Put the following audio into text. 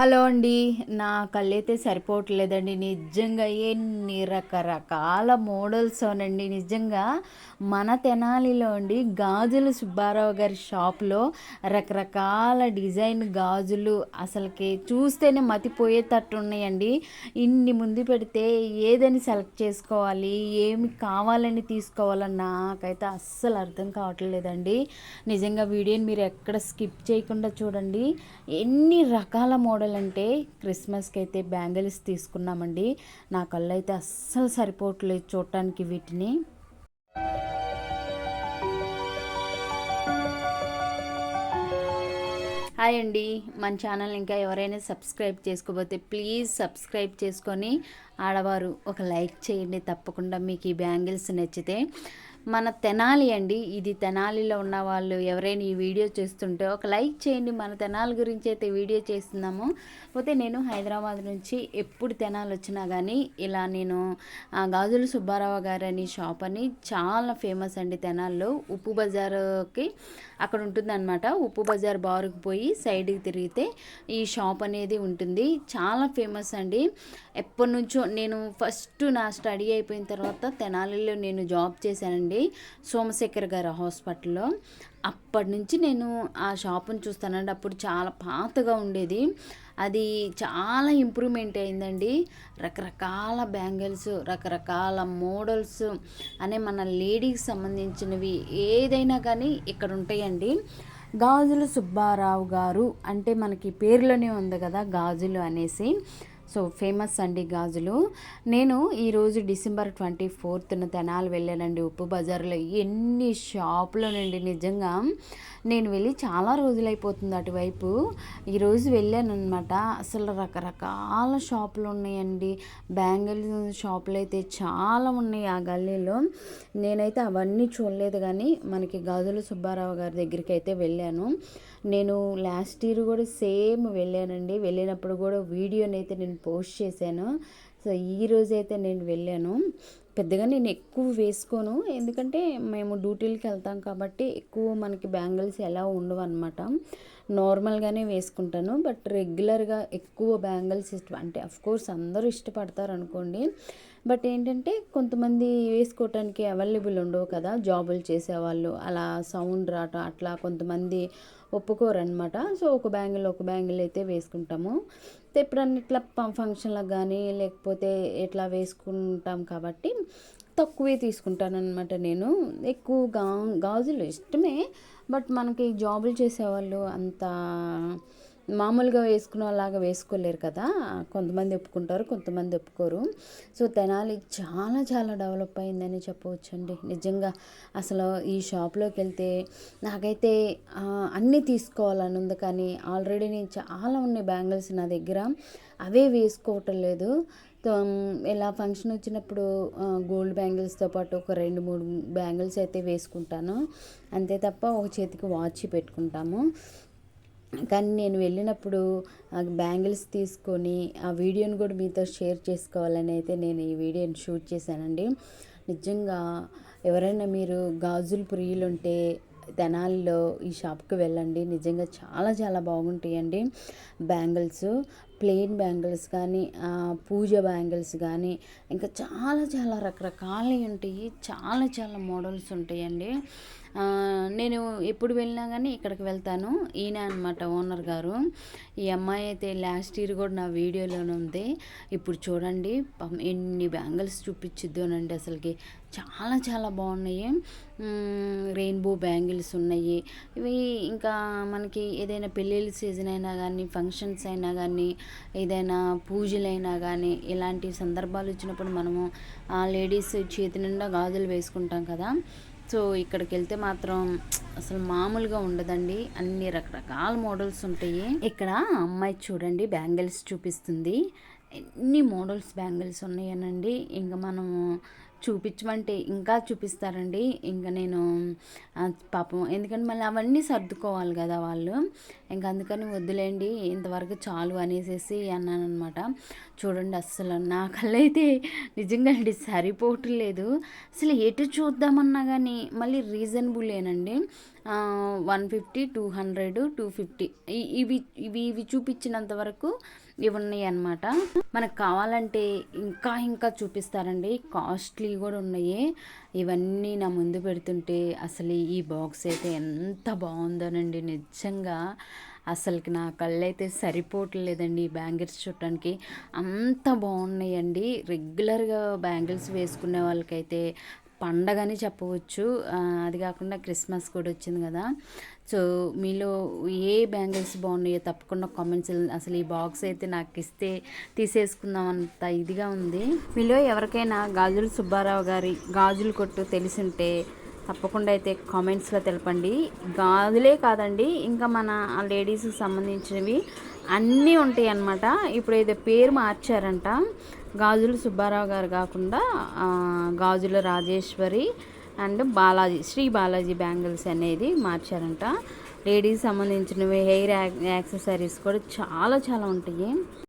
Hello అండి. నా కళ్ళైతే సరిపోవట్లేదండి. నిజంగా ఎన్ని రకరకాల మోడల్స్ అనండి నిజంగా మన తెనాలిలో అండి గాజులు సుబ్బారావు గారి షాప్లో రకరకాల డిజైన్ గాజులు అసలుకి చూస్తేనే మతిపోయేటట్టు ఉన్నాయండి. ఇన్ని ముందు పెడితే ఏదని సెలెక్ట్ చేసుకోవాలి ఏమి కావాలని తీసుకోవాలని నాకైతే అస్సలు అర్థం కావట్లేదండి. నిజంగా వీడియోని మీరు ఎక్కడ స్కిప్ చేయకుండా చూడండి. ఎన్ని రకాల మోడల్ అంటే క్రిస్మస్కి అయితే బ్యాంగిల్స్ తీసుకున్నామండి. నా కళ్ళు అయితే అస్సలు సరిపోవట్లేదు చూడటానికి వీటిని. హాయ్ అండి. మన ఛానల్ ఇంకా ఎవరైనా సబ్స్క్రైబ్ చేసుకోకపోతే ప్లీజ్ సబ్స్క్రైబ్ చేసుకొని ఆడవారు ఒక లైక్ చేయండి తప్పకుండా మీకు ఈ బ్యాంగిల్స్ నచ్చితే. మన తెనాలి అండి. ఇది తెనాలిలో ఉన్న వాళ్ళు ఎవరైనా ఈ వీడియో చేస్తుంటే ఒక లైక్ చేయండి. మన తెనాలి గురించి అయితే వీడియో చేస్తున్నాము. పోతే నేను హైదరాబాద్ నుంచి ఎప్పుడు తెనాలి వచ్చినా కానీ ఇలా నేను గాజుల సుబ్బారావు గారు అని షాప్ అని చాలా ఫేమస్ అండి తెనాల్లో. ఉప్పు బజార్కి అక్కడ ఉంటుందన్నమాట. ఉప్పు బజార్ బారుకు పోయి సైడ్కి తిరిగితే ఈ షాప్ అనేది ఉంటుంది. చాలా ఫేమస్ అండి. ఎప్పటి నుంచో నేను ఫస్ట్ నా స్టడీ అయిపోయిన తర్వాత తెనాలిలో నేను జాబ్ చేశానండి. సోమశేఖర్ గారు హాస్పిటల్లో. అప్పటి నుంచి నేను ఆ షాపుని చూస్తానండి. అప్పుడు చాలా పాతగా ఉండేది. అది చాలా ఇంప్రూవ్మెంట్ అయిందండి. రకరకాల బ్యాంగిల్స్ రకరకాల మోడల్స్ అనే మన లేడీకి సంబంధించినవి ఏదైనా కానీ ఇక్కడ ఉంటాయండి. గాజులు సుబ్బారావు గారు అంటే మనకి పేర్లోనే ఉంది కదా గాజులు అనేసి. సో ఫేమస్ అండి గాజులు. నేను ఈరోజు డిసెంబర్ ట్వంటీ ఫోర్త్న తెనాలి వెళ్ళానండి ఉప్పు బజార్లో. ఎన్ని షాపులోనండి నిజంగా నేను వెళ్ళి చాలా రోజులైపోతుంది అటువైపు. ఈరోజు వెళ్ళాను అనమాట అసలు రకరకాల షాపులు ఉన్నాయండి. బ్యాంగిల్ షాపులు అయితే చాలా ఉన్నాయి ఆ గల్లీలో. నేనైతే అవన్నీ చూడలేదు కానీ మనకి గాజుల సుబ్బారావు గారి దగ్గరికి అయితే వెళ్ళాను. నేను లాస్ట్ ఇయర్ కూడా సేమ్ వెళ్ళానండి. వెళ్ళినప్పుడు కూడా వీడియోని అయితే నేను పోస్ట్ చేశాను. సో ఈరోజైతే నేను వెళ్ళాను. పెద్దగా నేను ఎక్కువ వేసుకోను. ఎందుకంటే మేము డ్యూటీలకి వెళ్తాం కాబట్టి ఎక్కువ మనకి బ్యాంగిల్స్ ఎలా ఉండవు అనమాట నార్మల్గానే వేసుకుంటాను. బట్ రెగ్యులర్గా ఎక్కువ బ్యాంగిల్స్ ఇష్టం అంటే కోర్స్ అందరూ ఇష్టపడతారు అనుకోండి. బట్ ఏంటంటే కొంతమంది వేసుకోవటానికి అవైలబుల్ ఉండవు కదా జాబులు చేసేవాళ్ళు. అలా సౌండ్ రాట అట్లా కొంతమంది ఒప్పుకోరనమాట సో ఒక బ్యాంగిల్ ఒక బ్యాంగిల్ అయితే వేసుకుంటాము. ఎప్పుడన్నా ఇట్లా ఫంక్షన్లకు కానీ లేకపోతే ఇట్లా వేసుకుంటాం కాబట్టి తక్కువే తీసుకుంటానమాట నేను. ఎక్కువ గా గాజులు ఇష్టమే. బట్ మనకి జాబులు చేసేవాళ్ళు అంత మామూలుగా వేసుకున్న వాళ్ళలాగా వేసుకోలేరు కదా. కొంతమంది ఒప్పుకుంటారు కొంతమంది ఒప్పుకోరు. సో తెనాలి చాలా చాలా డెవలప్ అయిందని చెప్పవచ్చండి. నిజంగా అసలు ఈ షాప్లోకి వెళ్తే నాకైతే అన్నీ తీసుకోవాలని ఉంది. కానీ ఆల్రెడీ నేను చాలా ఉన్నాయి బ్యాంగిల్స్ నా దగ్గర. అవే వేసుకోవటం లేదు. ఇలా ఫంక్షన్ వచ్చినప్పుడు గోల్డ్ బ్యాంగిల్స్తో పాటు ఒక రెండు మూడు బ్యాంగిల్స్ అయితే వేసుకుంటాను. అంతే తప్ప ఒక చేతికి వాచ్ పెట్టుకుంటాము. కానీ నేను వెళ్ళినప్పుడు బ్యాంగిల్స్ తీసుకొని ఆ వీడియోని కూడా మీతో షేర్ చేసుకోవాలని అయితే నేను ఈ వీడియోని షూట్ చేశానండి. నిజంగా ఎవరైనా మీరు గాజులు ప్రియులు ఉంటే తెనాలిలో ఈ షాప్కి వెళ్ళండి. నిజంగా చాలా చాలా బాగుంటాయండి బ్యాంగిల్స్ ప్లెయిన్ బ్యాంగిల్స్ కానీ పూజ బ్యాంగిల్స్ కానీ ఇంకా చాలా చాలా రకరకాలవి ఉంటాయి చాలా చాలా మోడల్స్ ఉంటాయండి. నేను ఎప్పుడు వెళ్ళినా కానీ ఇక్కడికి వెళ్తాను. ఈయన అనమాట ఓనర్ గారు. ఈ అమ్మాయి అయితే లాస్ట్ ఇయర్ కూడా నా వీడియోలోనే ఉంది. ఇప్పుడు చూడండి ఎన్ని బ్యాంగిల్స్ చూపించిద్దోనండి అసలుకి. చాలా చాలా బాగున్నాయి. రెయిన్బో బ్యాంగిల్స్ ఉన్నాయి. ఇవి ఇంకా మనకి ఏదైనా పెళ్ళిళ్ళ సీజన్ అయినా కానీ ఫంక్షన్స్ అయినా కానీ ఏదైనా పూజలైనా కానీ ఇలాంటి సందర్భాలు వచ్చినప్పుడు మనము ఆ లేడీస్ చేతి నిండా గాజులు వేసుకుంటాం కదా. సో ఇక్కడికి వెళ్తే మాత్రం అసలు మామూలుగా ఉండదండి. అన్ని రకరకాల మోడల్స్ ఉంటాయి. ఇక్కడ అమ్మాయి చూడండి బ్యాంగిల్స్ చూపిస్తుంది. ఎన్ని మోడల్స్ బ్యాంగిల్స్ ఉన్నాయనండి. ఇంకా మనము చూపించమంటే ఇంకా చూపిస్తారండి. ఇంకా నేను పాపం ఎందుకంటే మళ్ళీ అవన్నీ సర్దుకోవాలి కదా వాళ్ళు. ఇంకా అందుకని వద్దులేండి ఇంతవరకు చాలు అనేసి అన్నాను అనమాట చూడండి అస్సలు నా కళ్ళైతే నిజంగా అండి సరిపోవట్లేదు అసలు ఎటు చూద్దామన్నా కానీ మళ్ళీ రీజనబుల్ ఏనండి one fifty two hundred two fifty. ఇవి ఇవి ఇవి చూపించినంత వరకు ఇవి ఉన్నాయి అనమాట మనకు కావాలంటే ఇంకా ఇంకా చూపిస్తారండి. కాస్ట్లీ కూడా ఉన్నాయి. ఇవన్నీ నా ముందు పెడుతుంటే అసలు ఈ బాక్స్ అయితే ఎంత బాగుందోనండి. నిజంగా అసలుకి నా కళ్ళైతే సరిపోవటం సరిపోవట్లేదండి ఈ బ్యాంగిల్స్ చూడటానికి. అంత బాగున్నాయండి. రెగ్యులర్గా బ్యాంగిల్స్ వేసుకునే వాళ్ళకైతే పండగని చెప్పవచ్చు. అది కాకుండా క్రిస్మస్ కూడా వచ్చింది కదా. సో మీలో ఏ బ్యాంగిల్స్ బాగున్నాయో తప్పకుండా కామెంట్స్ అసలు ఈ బాక్స్ అయితే నాకు ఇస్తే తీసేసుకుందాం అంత ఇదిగా ఉంది. మీలో ఎవరికైనా గాజుల సుబ్బారావు గారి గాజుల కొట్టు తెలిసింటే తప్పకుండా అయితే కామెంట్స్లో తెలపండి. గాజులే కాదండి ఇంకా మన లేడీస్కి సంబంధించినవి అన్నీ ఉంటాయి అన్నమాట ఇప్పుడు ఏదో పేరు మార్చారంట. గాజుల సుబ్బారావు గారు కాకుండా గాజుల రాజేశ్వరి అండ్ బాలాజీ శ్రీ బాలాజీ బ్యాంగిల్స్ అనేది మార్చారంట. లేడీస్ సంబంధించినవి హెయిర్ యాక్సెసరీస్ కూడా చాలా చాలా ఉంటాయి.